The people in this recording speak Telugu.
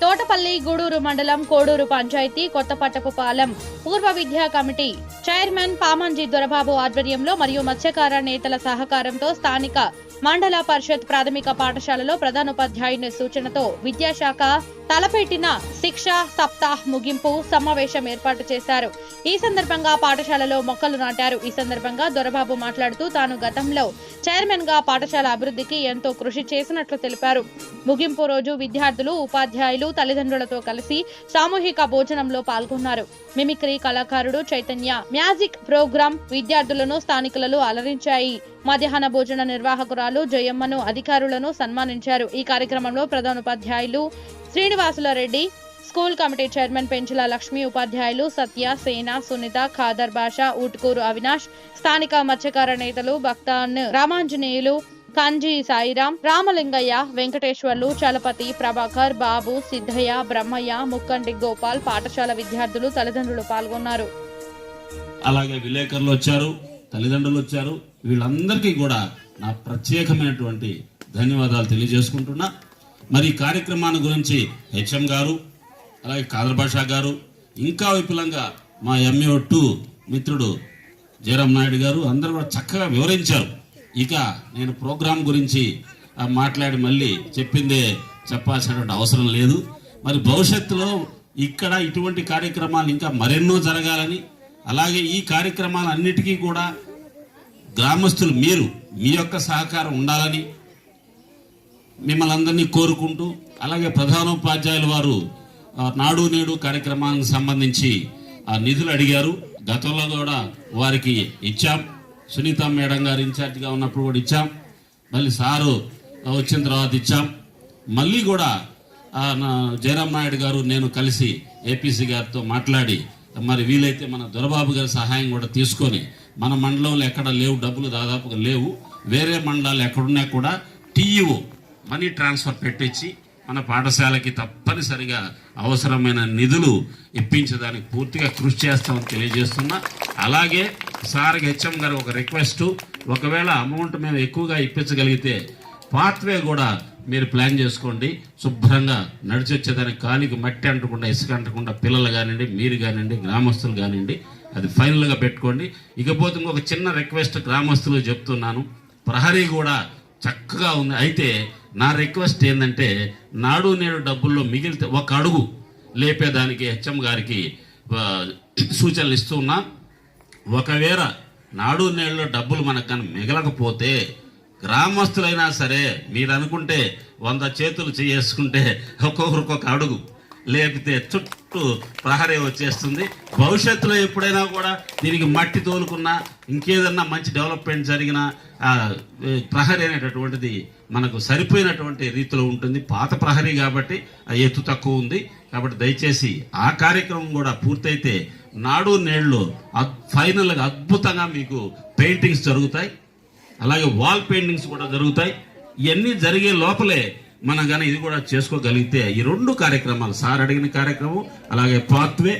తోటపల్లి గూడూరు మండలం కోడూరు పంచాయతీ కొత్తపట్టపుపాలెం పూర్వ విద్యా కమిటీ చైర్మన్ పామంజి దొరబాబు ఆధ్వర్యంలో మరియు మత్స్యకార నేతల సహకారంతో స్థానిక మండల పరిషత్ ప్రాథమిక పాఠశాలలో ప్రధానోపాధ్యాయుని సూచనతో విద్యాశాఖ తలపెట్టిన శిక్ష సప్తాహ్ ముగింపు సమావేశం ఏర్పాటు చేశారు. ఈ సందర్భంగా పాఠశాలలో మొక్కలు నాటారు. ఈ సందర్భంగా దొరబాబు మాట్లాడుతూ తాను గతంలో చైర్మన్గా పాఠశాల అభివృద్ధికి ఎంతో కృషి చేసినట్లు తెలిపారు. ముగింపు రోజు విద్యార్థులు ఉపాధ్యాయులు తల్లిదండ్రులతో కలిసి సామూహిక భోజనంలో పాల్గొన్నారు. మిమిక్రీ కళాకారుడు చైతన్య మ్యాజిక్ ప్రోగ్రాం విద్యార్థులను స్థానికులను అలరించాయి. మధ్యాహ్న భోజన నిర్వాహకురాలు జయమ్మను అధికారులను సన్మానించారు. ఈ కార్యక్రమంలో ప్రధానోపాధ్యాయులు Srinivasula Reddy school committee chairman Penchula Lakshmi ఉపాధ్యాయులు సత్య సేన సునీత ఖాదర్ బాషా ఊటుకూరు అవినాష్ స్థానిక మత్స్యకార నేతలు భక్తాన్ రామాంజనేయులు కంజి సాయిరాం రామలింగయ్య వెంకటేశ్వర్లు చలపతి ప్రభాకర్ బాబు సిద్ధయ్య బ్రహ్మయ్య ముక్కంటి గోపాల్ పాఠశాల విద్యార్థులు తల్లిదండ్రులు పాల్గొన్నారు. అలాగే విలేకరులు వచ్చారు తల్లిదండ్రులు వచ్చారు. వీళ్ళందరికీ కూడా నా ప్రత్యేకమైనటువంటి ధన్యవాదాలు తెలియజేసుకుంటున్నా. మరి కార్యక్రమాన్ని గురించి హెచ్ఎం గారు అలాగే కాదర్ భాషా గారు ఇంకా విపులంగా మా ఎంఏ టూ మిత్రుడు జయరాం నాయుడు గారు అందరూ కూడా చక్కగా వివరించారు. ఇక నేను ప్రోగ్రాం గురించి మాట్లాడి మళ్ళీ చెప్పిందే చెప్పాల్సినటువంటి అవసరం లేదు. మరి భవిష్యత్తులో ఇక్కడ ఇటువంటి కార్యక్రమాలు ఇంకా మరెన్నో జరగాలని అలాగే ఈ కార్యక్రమాలన్నిటికీ కూడా గ్రామస్తులు మీరు మీ యొక్క సహకారం ఉండాలని మిమ్మల్ని అందరినీ కోరుకుంటూ అలాగే ప్రధానోపాధ్యాయుల వారు నాడు నేడు కార్యక్రమానికి సంబంధించి ఆ నిధులు అడిగారు. గతంలో కూడా వారికి ఇచ్చాం. సునీత మేడం గారు ఇన్ఛార్జిగా ఉన్నప్పుడు కూడా ఇచ్చాం. మళ్ళీ సారు వచ్చిన తర్వాత ఇచ్చాం. మళ్ళీ కూడా జయరామ్ నా నాయుడు గారు నేను కలిసి ఏపీసీ గారితో మాట్లాడి మరి వీలైతే మన దొరబాబు గారి సహాయం కూడా తీసుకొని మన మండలంలో ఎక్కడ లేవు డబ్బులు దాదాపుగా లేవు. వేరే మండలాలు ఎక్కడున్నా కూడా టీఈఓ మనీ ట్రాన్స్ఫర్ పెట్టించి మన పాఠశాలకి తప్పనిసరిగా అవసరమైన నిధులు ఇప్పించడానికి పూర్తిగా కృషి చేస్తామని తెలియజేస్తున్నా. అలాగే సార్ హెచ్ఎం గారు ఒక రిక్వెస్ట్ ఒకవేళ అమౌంట్ మేము ఎక్కువగా ఇప్పించగలిగితే పాత్వే కూడా మీరు ప్లాన్ చేసుకోండి. శుభ్రంగా నడిచొచ్చేదానికి కాలికి మట్టి అంటకుండా ఇసుక అంటకుండా పిల్లలు కానివ్వండి మీరు కానివ్వండి గ్రామస్తులు కానివ్వండి అది ఫైనల్గా పెట్టుకోండి. ఇకపోతే ఇంకొక చిన్న రిక్వెస్ట్ గ్రామస్తులు చెప్తున్నాను. ప్రహరీ కూడా చక్కగా ఉంది. అయితే నా రిక్వెస్ట్ ఏంటంటే నాడు నేడు డబ్బుల్లో మిగిలితే ఒక అడుగు లేపేదానికి హెచ్ఎం గారికి సూచనలు ఇస్తున్నా ఒకవేళ నాడు నేడులో డబ్బులు మనకు కానీ మిగలకపోతే గ్రామస్తులైనా సరే మీరు అనుకుంటే వంద చేతులు చేసుకుంటే ఒక్కొక్కరు ఒక్కొక్క అడుగు లేపితే చుట్టూ ప్రహరీ వచ్చేస్తుంది. భవిష్యత్తులో ఎప్పుడైనా కూడా దీనికి మట్టి తోలుకున్నా ఇంకేదన్నా మంచి డెవలప్మెంట్ జరిగిన ప్రహరీ అనేటటువంటిది మనకు సరిపోయినటువంటి రీతిలో ఉంటుంది. పాత ప్రహరీ కాబట్టి ఆ ఎత్తు తక్కువ ఉంది. కాబట్టి దయచేసి ఆ కార్యక్రమం కూడా పూర్తయితే నాడు నేళ్ళు ఫైనల్గా అద్భుతంగా మీకు పెయింటింగ్స్ జరుగుతాయి. అలాగే వాల్ పెయింటింగ్స్ కూడా జరుగుతాయి. ఇవన్నీ జరిగే లోపలే మనం కానీ ఇది కూడా చేసుకోగలిగితే ఈ రెండు కార్యక్రమాలు సార్ అడిగిన కార్యక్రమం అలాగే పాత్వే